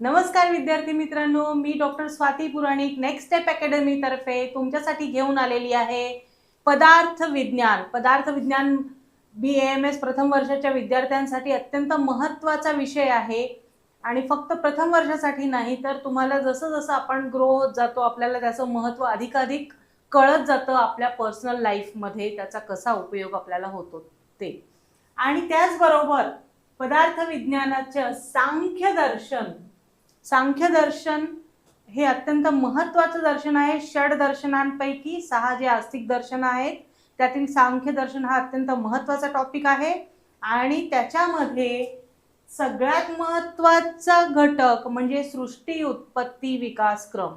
नमस्कार विद्यार्थी मित्रांनो मी doctor Swati Puranik next step अकॅडमीतर्फे तुमच्यासाठी घेऊन आलेली आहे पदार्थ विज्ञान. पदार्थ विज्ञान बी एम एस प्रथम वर्षाच्या विद्यार्थ्यांसाठी अत्यंत महत्त्वाचा विषय आहे. आणि फक्त प्रथम वर्षासाठी नाही तर तुम्हाला जसं जसं आपण ग्रो होत जातो आपल्याला त्याचं महत्त्व अधिकाधिक कळत जातं आपल्या पर्सनल लाईफमध्ये त्याचा कसा उपयोग आपल्याला होतो ते. आणि त्याचबरोबर पदार्थ विज्ञानाचं सांख्यदर्शन सांख्य दर्शन हे अत्यंत महत्त्वाचं दर्शन आहे. षड दर्शनांपैकी सहा जे आस्तिक दर्शन आहेत त्यातील सांख्य दर्शन हा अत्यंत महत्त्वाचा टॉपिक आहे. आणि त्याच्यामध्ये सगळ्यात महत्त्वाचा घटक म्हणजे सृष्टी उत्पत्ती विकास क्रम.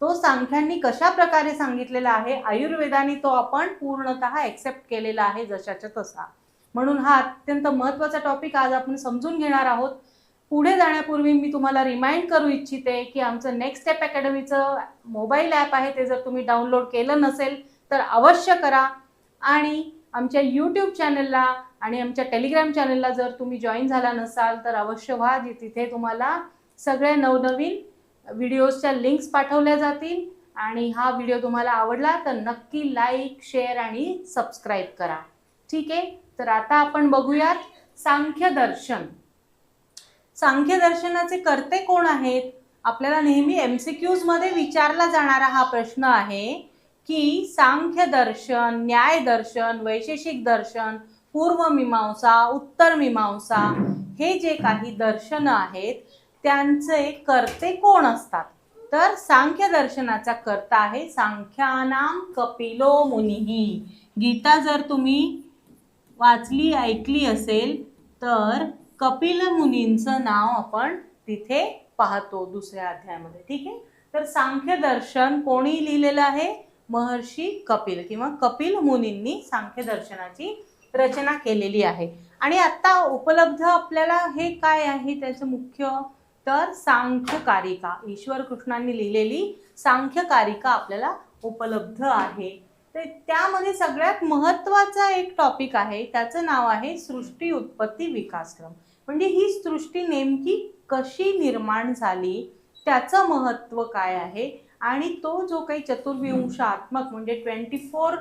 तो सांख्यांनी कशा प्रकारे सांगितलेला आहे? आयुर्वेदाने तो आपण पूर्णतः एक्सेप्ट केलेला आहे जशाच्या तसा. म्हणून हा अत्यंत महत्त्वाचा टॉपिक आज आपण समजून घेणार आहोत. पुढे जाण्यापूर्वी मी तुम्हाला रिमाइंड करू इच्छिते की आमचं नेक्स्ट स्टेप अकॅडमीचं मोबाईल ॲप आहे ते जर तुम्ही डाउनलोड केलं नसेल तर अवश्य करा. आणि आमच्या यूट्यूब चॅनलला आणि आमच्या टेलिग्राम चॅनलला जर तुम्ही जॉईन झाला नसाल तर अवश्य व्हा जी तिथे तुम्हाला सगळ्या नवनवीन व्हिडिओजच्या लिंक्स पाठवल्या जातील. आणि हा व्हिडिओ तुम्हाला आवडला तर नक्की लाईक शेअर आणि सबस्क्राईब करा. ठीक आहे? तर आता आपण बघूयात सांख्य दर्शन. सांख्य दर्शनाचे कर्ते कोण आहेत? आपल्याला नेहमी एम सी क्यूजमध्ये विचारला जाणारा हा प्रश्न आहे की सांख्य दर्शन न्याय दर्शन वैशेषिक दर्शन पूर्व मीमांसा उत्तर मीमांसा हे जे काही दर्शन आहेत त्यांचे कर्ते कोण असतात? तर सांख्य दर्शनाचा कर्ता आहे सांख्यानाम कपिलो मुनिही गीता जर तुम्ही वाचली ऐकली असेल तर कपिल मुनींचं नाव आपण तिथे पाहतो दुसऱ्या अध्यायामध्ये ठीक आहे? तर सांख्य दर्शन कोणी लिहिलेलं आहे? महर्षी कपिल किंवा कपिल मुनींनी सांख्य दर्शनाची रचना केलेली आहे. आणि आता उपलब्ध आपल्याला हे काय आहे त्याचं मुख्य? तर सांख्य कारिका. ईश्वर कृष्णांनी लिहिलेली सांख्य कारिका आपल्याला उपलब्ध आहे. तर त्यामध्ये सगळ्यात महत्त्वाचा एक टॉपिक आहे त्याचं नाव आहे सृष्टी उत्पत्ती विकासक्रम. म्हणजे ही सृष्टी नेमकी कशी निर्माण झाली? त्याचं महत्त्व काय आहे? आणि तो जो काही चतुर्विंशात्मक म्हणजे ट्वेंटी फोर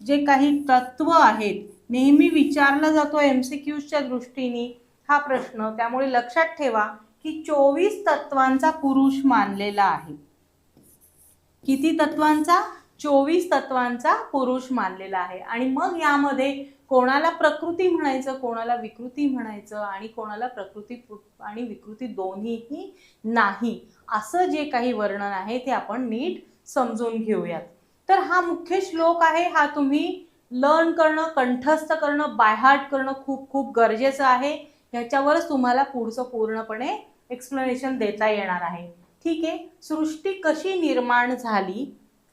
जे काही तत्व आहेत नेहमी विचारला जातो एम सी क्यूजच्या दृष्टीने हा प्रश्न. त्यामुळे लक्षात ठेवा की चोवीस तत्वांचा पुरुष मानलेला आहे. किती तत्वांचा? चोवीस तत्वांचा पुरुष मानलेला आहे. आणि मग यामध्ये कोणाला प्रकृती म्हणायचं कोणाला विकृती म्हणायचं आणि कोणाला प्रकृती आणि विकृती दोन्हीही नाही असं जे काही वर्णन आहे ते आपण नीट समजून घेऊयात. तर हा मुख्य श्लोक आहे हा तुम्ही लर्न करणं कंठस्थ करणं बायहार्ट करणं खूप खूप गरजेचं आहे. ह्याच्यावरच तुम्हाला पुढचं पूर्णपणे एक्सप्लेनेशन देता येणार आहे. ठीक आहे? सृष्टी कशी निर्माण झाली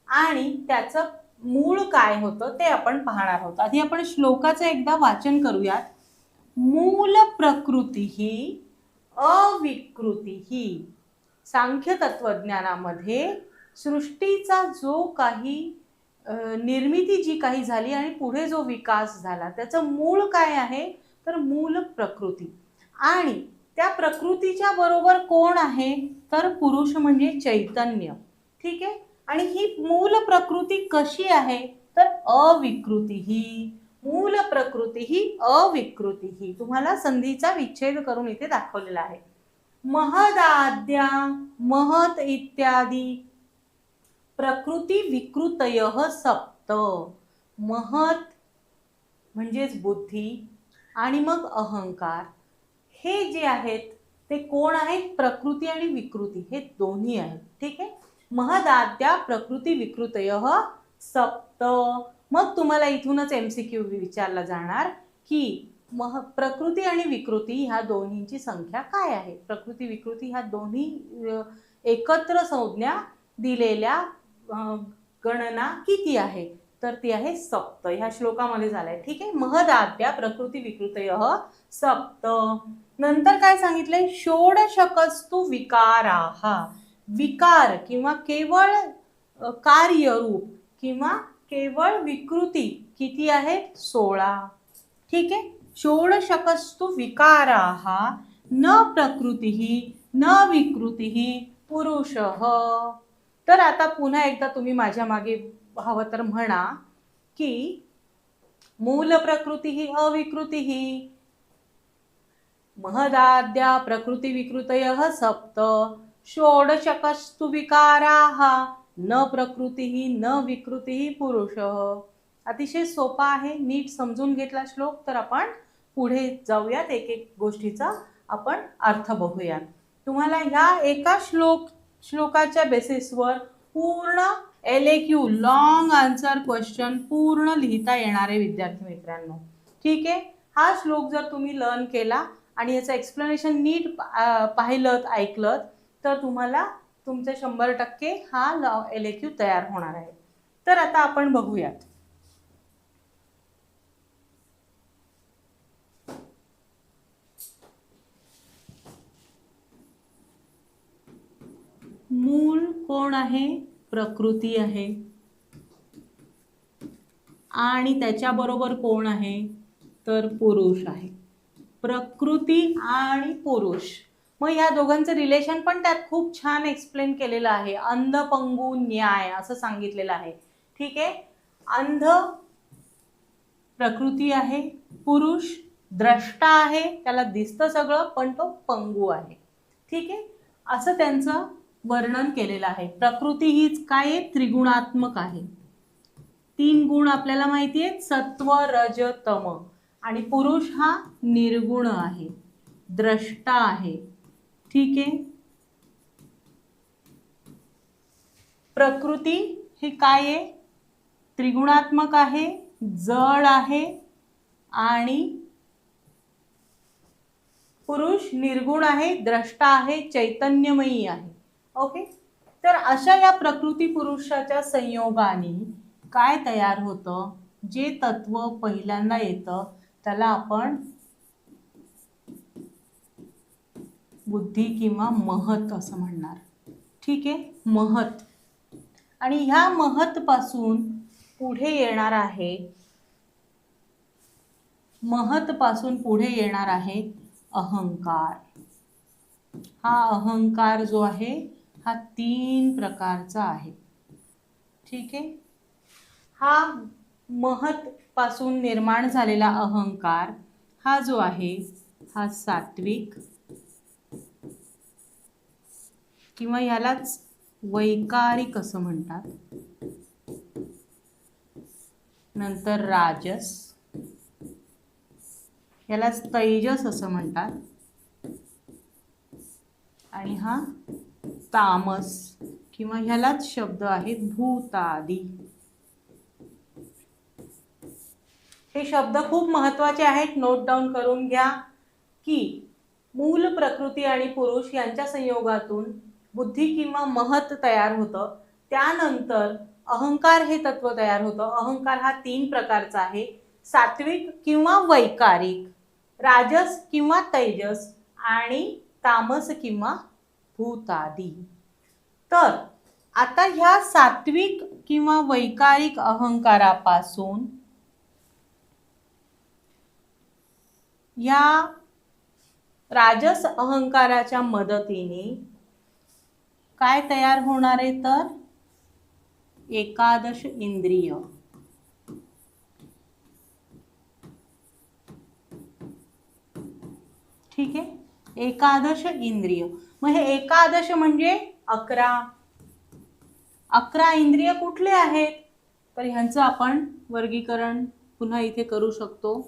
आणि त्याचं मूळ काय होतं ते आपण पाहणार आहोत. आधी आपण श्लोकाचं एकदा वाचन करूयात. मूल प्रकृती ही अविकृती ही. सांख्य तत्वज्ञानामध्ये सृष्टीचा जो काही निर्मिती जी काही झाली आणि पुढे जो विकास झाला त्याचं मूळ काय आहे? तर मूल प्रकृती. आणि त्या प्रकृतीच्या बरोबर कोण आहे? तर पुरुष म्हणजे चैतन्य. ठीक आहे? आणि ही मूल प्रकृती कशी आहे? तर अविकृती ही. मूल प्रकृती ही अविकृती ही. तुम्हाला संधीचा विच्छेद करून इथे दाखवलेला आहे. महदाद्या महत इत्यादी. प्रकृती विकृतय सप्त. महत म्हणजेच बुद्धी आणि मग अहंकार. हे जे आहेत ते कोण आहेत? प्रकृती आणि विकृती. हे दोन्ही आहेत. महदाद्या प्रकृती विकृतय सप्त. मग तुम्हाला इथूनच एम सी क्यू विचारला जाणार की मह प्रकृती आणि विकृती ह्या दोन्हींची संख्या काय आहे? प्रकृती विकृती ह्या दोन्ही एकत्र संज्ञा दिलेल्या गणना किती आहे? तर ती आहे सप्त. ह्या श्लोकामध्ये झालाय. ठीक आहे? महदाद्या प्रकृती विकृतय सप्त. नंतर काय सांगितलंय? षोडशकस्तु विकाराहा विकार किंवा केवळ कार्यरूप किंवा केवळ विकृती किती आहेत? सोळा. ठीक आहे? षोडशकस्तु विकारा न प्रकृती न विकृती पुरुष. तर आता पुन्हा एकदा तुम्ही माझ्या मागे हवं तर म्हणा की मूल प्रकृती ही अविकृती ही महदाद्या प्रकृती विकृतय सप्त षोडशकस्तु विकाराः न प्रकृती ही न विकृती पुरुष. अतिशय सोपा आहे नीट समजून घेतला श्लोक तर आपण पुढे जाऊयात. एक एक गोष्टीचा आपण अर्थ बघूयात. तुम्हाला ह्या एका श्लोक श्लोकाच्या बेसिसवर पूर्ण L A Q long answer question पूर्ण लिहिता येणारे विद्यार्थी मित्रांनो. ठीक आहे? हा श्लोक जर तुम्ही लर्न केला आणि याचं एक्सप्लेनेशन नीट पाहिलं ऐकलं तर तुम्हाला तुमचे शंभर टक्के हा एल ए क्यू तयार होणार आहे. तर आता आपण बघूयात. मूल कोण आहे? प्रकृती आहे. आणि त्याच्याबरोबर कोण आहे? तर पुरुष आहे. प्रकृती आणि पुरुष. मग या दोघांचं रिलेशन पण त्यात खूप छान एक्सप्लेन केलेलं आहे. अंध पंगू न्याय असं सांगितलेलं आहे. ठीक आहे? अंध प्रकृती आहे पुरुष द्रष्टा आहे त्याला दिसतं सगळं पण तो पंगू आहे. ठीक आहे? असं त्यांचं वर्णन केलेलं आहे. प्रकृती हीच काय त्रिगुणात्मक आहे. तीन गुण आपल्याला माहिती आहेत. सत्व रज तम. आणि पुरुष हा निर्गुण आहे. द्रष्टा आहे. ठीक आहे? प्रकृती ही काय आहे? त्रिगुणात्मक आहे जड आहे आणि पुरुष निर्गुण आहे द्रष्टा आहे चैतन्यमयी आहे. ओके तर अशा या प्रकृती पुरुषाच्या संयोगाने काय तयार होतं? जे तत्व पहिल्यांदा येतं त्याला आपण बुद्धी किंवा महत असं म्हणणार. ठीक आहे? महत. आणि ह्या महतपासून पुढे येणार आहे महतपासून पुढे येणार आहे अहंकार. हा अहंकार जो आहे हा तीन प्रकारचा आहे. ठीक आहे? हा महत पासून निर्माण झालेला अहंकार हा जो आहे हा सात्विक किंवा ह्यालाच वैकारिक असं म्हणतात. नंतर राजस. यालाच तैजस असं म्हणतात. आणि हा तामस किंवा ह्यालाच शब्द आहेत भूतादी. हे शब्द खूप महत्त्वाचे आहेत. नोट डाऊन करून घ्या की मूल प्रकृती आणि पुरुष यांच्या संयोगातून बुद्धी किंवा महत तयार होतं. त्यानंतर अहंकार हे तत्व तयार होतं. अहंकार हा तीन प्रकारचा आहे. सात्विक किंवा वैकारिक राजस किंवा तैजस आणि तामस किंवा भूतादी. तर आता ह्या सात्विक किंवा वैकारिक अहंकारापासून या राजस अहंकाराच्या मदतीने काय तयार होणार आहे तर? एकादश इंद्रिय. ठीक आहे? एकादश इंद्रिय. मग हे एकादश म्हणजे अकरा. अकरा इंद्रिय कुठले आहेत? तर ह्यांचं आपण वर्गीकरण पुन्हा इथे करू शकतो.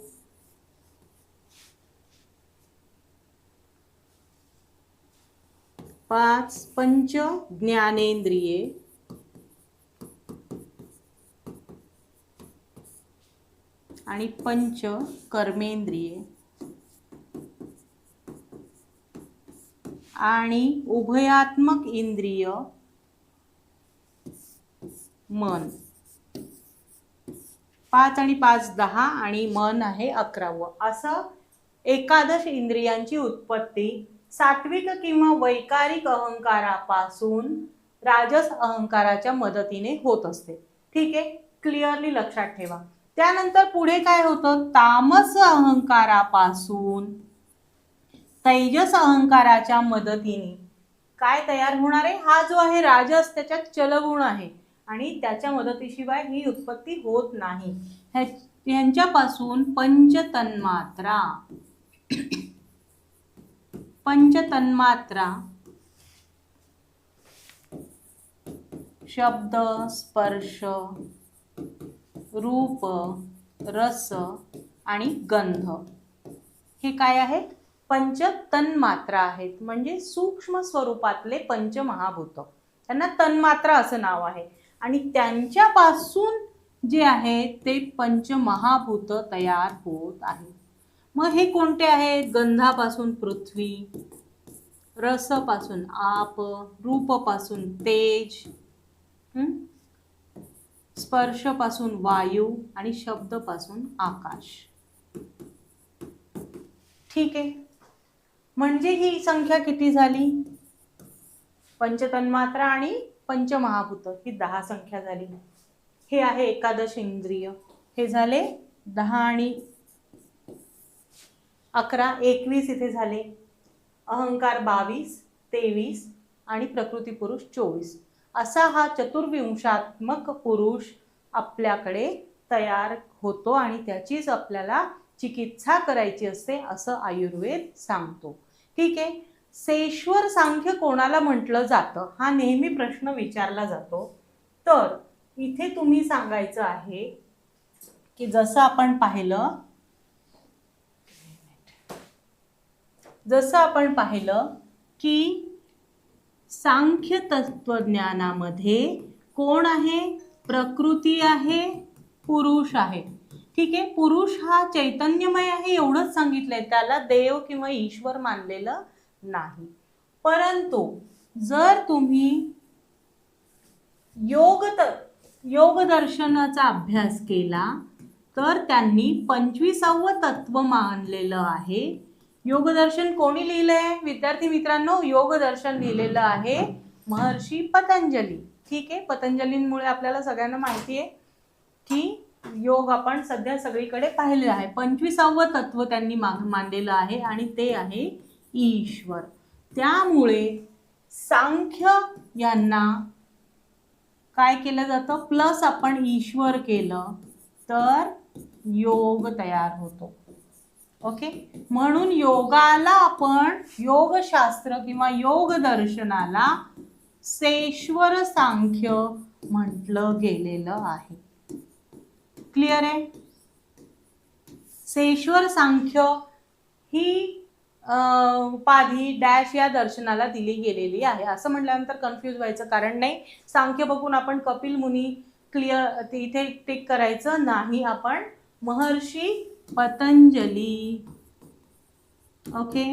पाच पंच ज्ञानेंद्रिये आणि पंच कर्मेंद्रिये आणि उभयात्मक इंद्रिय मन. पाच आणि पाच दहा आणि मन आहे अकरावं. असं एकादश इंद्रियांची उत्पत्ती सात्विक किंवा वैकारिक अहंकारापासून राजस अहंकाराच्या मदतीने होत असते. ठीक आहे? क्लिअरली लक्षात ठेवा. त्यानंतर पुढे काय होतं? तामस अहंकारापासून तैजस अहंकाराच्या मदतीने काय तयार होणार आहे? हा जो आहे राजस त्याच्यात चलगुण आहे आणि त्याच्या मदतीशिवाय ही उत्पत्ती होत नाही. ह्यांच्यापासून पंचतन्मात्रा. पंचतन्मात्रा शब्द स्पर्श रूप रस आणि गंध. हे काय आहेत? पंच तन्मात्रा आहेत. म्हणजे सूक्ष्म स्वरूपातले पंचमहाभूत. त्यांना तन्मात्रा असं नाव आहे. आणि त्यांच्यापासून जे आहे ते पंचमहाभूत तयार होत आहेत. मग हे कोणते आहेत? गंधापासून पृथ्वी रसपासून आप रूपपासून तेज स्पर्शपासून वायू आणि शब्दपासून आकाश. ठीक आहे. म्हणजे ही संख्या किती झाली? पंचतन्मात्रा आणि पंचमहाभूत. ही दहा संख्या झाली. हे आहे एकादश इंद्रिय. हे झाले दहा आणि अकरा एकवीस इथे झाले. अहंकार बावीस तेवीस आणि प्रकृती पुरुष चोवीस. असा हा चतुर्विंशात्मक पुरुष आपल्याकडे तयार होतो आणि त्याचीच आपल्याला चिकित्सा करायची असते असं आयुर्वेद सांगतो. ठीक आहे? सेश्वर सांख्य कोणाला म्हटलं जातं? हा नेहमी प्रश्न विचारला जातो. तर इथे तुम्ही सांगायचं आहे की जसं आपण पाहिलं जसं आपण पाहिलं की सांख्य तत्वज्ञानामध्ये कोण आहे? प्रकृती आहे पुरुष आहे. ठीक आहे? पुरुष हा चैतन्यमय आहे एवढंच सांगितलंय. त्याला देव किंवा ईश्वर मानलेलं नाही. परंतु जर तुम्ही योग योगदर्शनाचा योग दर्शनाचा अभ्यास केला तर त्यांनी पंचवीसावं तत्व मानलेलं आहे. योगदर्शन कोणी लिहिलंय? विद्यार्थी मित्रांनो योगदर्शन लिहिलेलं आहे महर्षी पतंजली. ठीक आहे? पतंजलींमुळे आपल्याला सगळ्यांना माहिती आहे की योग आपण सध्या सगळीकडे पाहिलेलं आहे. पंचवीसावं तत्व त्यांनी मा मानलेलं आहे आणि ते आहे ईश्वर. त्यामुळे सांख्य यांना काय केलं जातं? प्लस आपण ईश्वर केलं तर योग तयार होतो. ओके म्हणून योगाला आपण योगशास्त्र किंवा योग दर्शनाला सेश्वर सांख्य म्हटलं गेलेलं आहे. क्लिअर आहे? सेश्वर सांख्य ही उपाधी डॅश या दर्शनाला दिली गेलेली आहे. असं म्हटल्यानंतर कन्फ्यूज व्हायचं कारण नाही. सांख्य बघून आपण कपिल मुनी क्लिअर इथे टिक करायचं नाही. आपण महर्षी पतंजली. ओके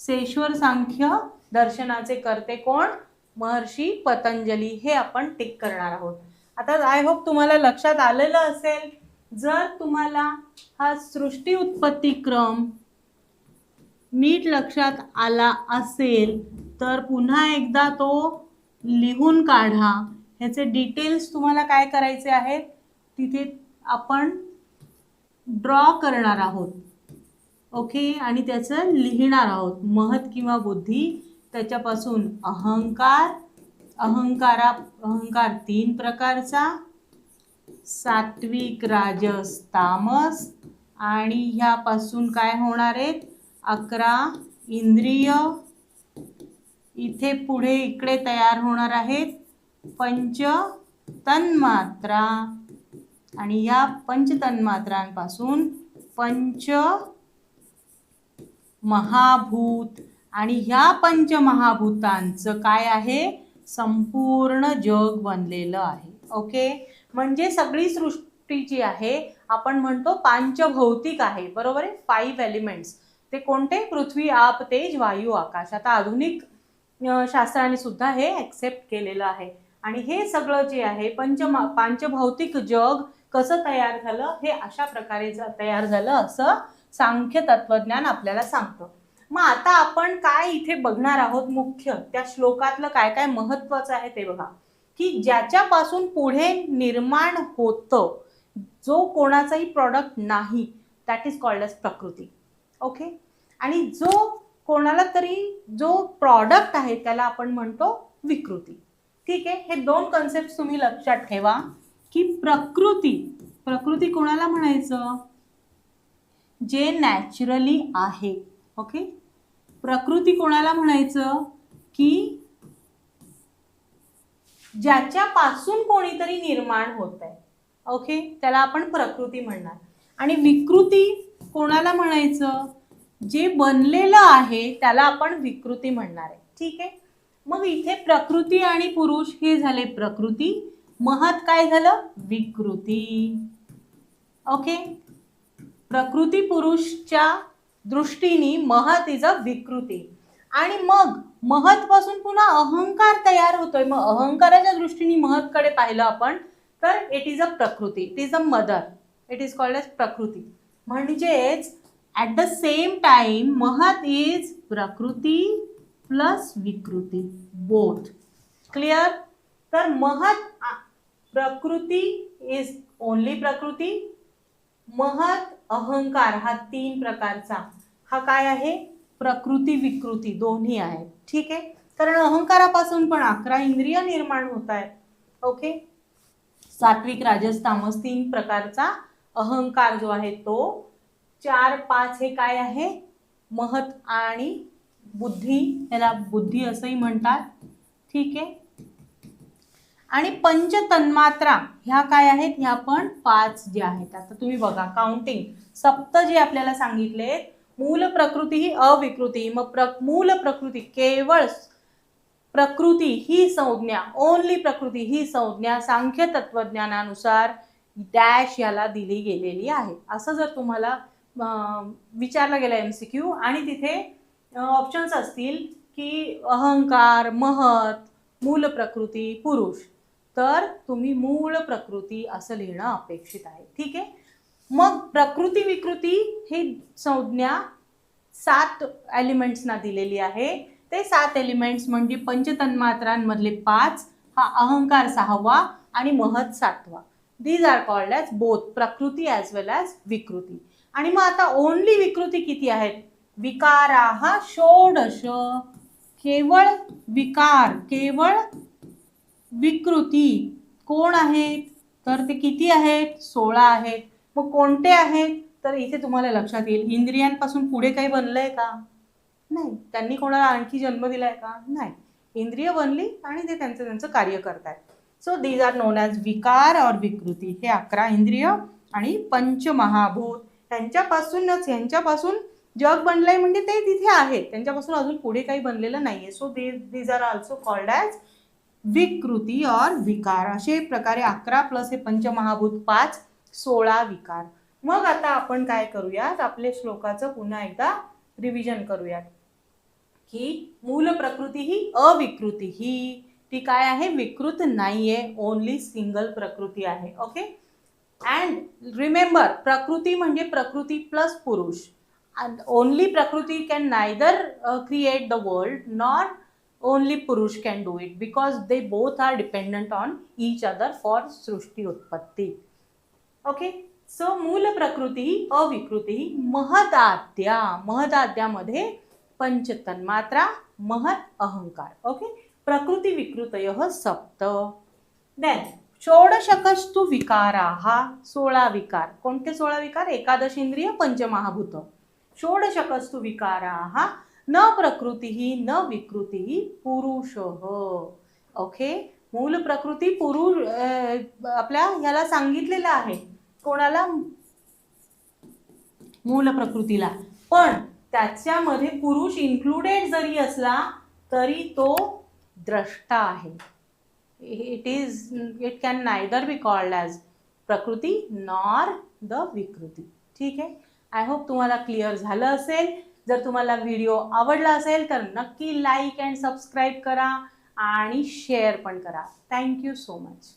सेश्वर सांख्य दर्शनाचे करते कोण? महर्षी पतंजली. हे आपण टिक करणार आहोत. आता आय होप तुम्हाला लक्षात आलेलं असेल जर तुम्हाला हा सृष्टी उत्पत्ती क्रम नीट लक्षात आला असेल तर पुन्हा एकदा तो लिहून काढा. ह्याचे डिटेल्स तुम्हाला काय करायचे आहेत तिथे आपण ड्रॉ करणार आहोत. ओके आणि त्याचं लिहिणार आहोत. महत किंवा बुद्धी. त्याच्यापासून अहंकार. अहंकारा अहंकार तीन प्रकारचा. सात्विक राजस तामस. आणि ह्यापासून काय होणार आहेत? अकरा इंद्रिय. इथे पुढे इकडे तयार होणार आहेत. पंच तन्मात्रा. आणि या पंचतन्मात्रांपासून पंच महाभूत आणि ह्या पंचमहाभूतांचं काय आहे? संपूर्ण जग बनलेलं आहे. ओके? म्हणजे सगळी सृष्टी जी आहे आपण म्हणतो पांचभौतिक आहे. बरोबर आहे? फाईव्ह एलिमेंट्स ते कोणते? पृथ्वी आप तेज वायू आकाश. आता आधुनिक शास्त्राने सुद्धा हे ॲक्सेप्ट केलेलं आहे. आणि हे सगळं जे आहे पंच पांचभौतिक जग कसं तयार झालं हे अशा प्रकारे तयार झालं असं सांख्य तत्वज्ञान आपल्याला सांगतं. मग आता आपण काय इथे बघणार आहोत मुख्य? त्या श्लोकातलं काय काय महत्वाचं आहे ते बघा. की ज्याच्यापासून पुढे निर्माण होतं जो कोणाचाही प्रॉडक्ट नाही that is called as prakriti. Okay आणि जो कोणाला तरी जो प्रॉडक्ट आहे त्याला आपण म्हणतो विकृती. ठीक आहे? हे दोन कन्सेप्ट तुम्ही लक्षात ठेवा. की प्रकृती प्रकृती कोणाला म्हणायचं? जे नॅचरली आहे ओके प्रकृती कोणाला म्हणायचं? की ज्याच्यापासून कोणीतरी निर्माण होत आहे ओके त्याला आपण प्रकृती म्हणणार. आणि विकृती कोणाला म्हणायचं? जे बनलेलं आहे त्याला आपण विकृती म्हणणार आहे. ठीक आहे? मग इथे प्रकृती आणि पुरुष हे झाले प्रकृती. महत काय झालं? विकृती. ओके प्रकृती पुरुषच्या दृष्टीने महत इज अ विकृती. आणि मग महत पासून पुन्हा अहंकार तयार होतोय. मग अहंकाराच्या दृष्टीने महतकडे पाहिलं आपण तर it is a prakriti. It is a mother it is called as prakriti. म्हणजेच at the same time mahat is prakriti plus vikriti. Both clear तर महत प्रकृती इज ओनली प्रकृती. महत अहंकार हा तीन प्रकारचा. हा काय आहे? प्रकृती विकृती दोन्ही आहेत. ठीक आहे? कारण अहंकारापासून पण अकरा इंद्रिय निर्माण होत आहेत. ओके? सात्विक राजस तामस तीन प्रकारचा अहंकार जो आहे तो. चार पाच हे काय आहे? महत आणि बुद्धी. याला बुद्धी असंही म्हणतात. ठीक आहे? आणि पंच तन्मात्रा ह्या काय आहेत? ह्या पण पाच ज्या आहेत. आता तुम्ही बघा काउंटिंग सप्त जे आपल्याला सांगितले मूल प्रकृती ही अविकृती. मग प्र मूल प्रकृती केवळ प्रकृती ही संज्ञा ओनली प्रकृती ही संज्ञा सांख्य तत्वज्ञानानुसार डॅश याला दिली गेलेली आहे. असं जर तुम्हाला विचारलं गेलं एम सी क्यू आणि तिथे ऑप्शन्स असतील की अहंकार महत मूल प्रकृती पुरुष. तर तुम्ही मूळ प्रकृती असं लिहिणं अपेक्षित आहे. ठीक आहे? मग प्रकृती विकृती ही संज्ञा सात एलिमेंट्सना दिलेली आहे. ते सात एलिमेंट्स म्हणजे पंचतन्मात्रांमधले पाच हा अहंकार सहावा आणि महत सातवा. These are called as both prakriti as well as vikriti. आणि मग आता ओनली विकृती किती आहेत? विकारा हा षोडश. केवळ विकार केवळ विकृती. कोण आहेत? तर ते किती आहेत? सोळा आहेत. मग कोणते आहेत? तर इथे तुम्हाला लक्षात येईल. इंद्रियांपासून पुढे काही बनलं आहे का? नाही. त्यांनी कोणाला आणखी जन्म दिला आहे का? नाही. इंद्रिय बनली आणि ते त्यांचं त्यांचं कार्य करतात so these are known as vikar और विकृती. हे अकरा इंद्रिय आणि पंचमहाभूत. त्यांच्यापासूनच यांच्यापासून जग बनलंय म्हणजे ते तिथे आहेत त्यांच्यापासून अजून पुढे काही बनलेलं नाही आहे so they these are also called as vikriti और विकार. असे प्रकारे अकरा प्लस हे पंचमहाभूत पाच सोळा विकार. मग आता आपण काय करूयात? आपल्या श्लोकाचं पुन्हा एकदा रिव्हिजन करूयात. की मूल प्रकृती ही अविकृती. ही ती काय आहे? विकृत नाहीये. ओनली सिंगल प्रकृती आहे. ओके अँड रिमेंबर प्रकृती म्हणजे प्रकृती plus purush. Only prakriti can neither create the world not only purush can do it because they both are dependent on each other for सृष्टी उत्पत्ती ओके सो मूल प्रकृती अविकृती महदाद्या महदाद्यामध्ये पंचतन्मात्रा महत अहंकार ओके प्रकृती विकृतय सप्त देन षोडशकस्तु विकारा हा सोळा विकार. कोणते सोळा विकार? एकादश इंद्रिय पंचमहाभूत. षोडशकस्तु विकारा हा न प्रकृती न विकृती पुरुष. ओके मूल प्रकृती पुरुष आपल्या ह्याला सांगितलेलं आहे. कोणाला? मूल प्रकृतीला. पण त्याच्यामध्ये पुरुष इन्क्लुडेड जरी असला तरी तो द्रष्टा आहे. It is it can neither be called as prakriti nor the vikriti. ठीक आहे? आय होप तुम्हाला क्लिअर झालं असेल. जर तुम्हाला व्हिडिओ आवडला असेल तर नक्की लाईक अँड सबस्क्राईब करा आणि शेअर पण करा. Thank you so much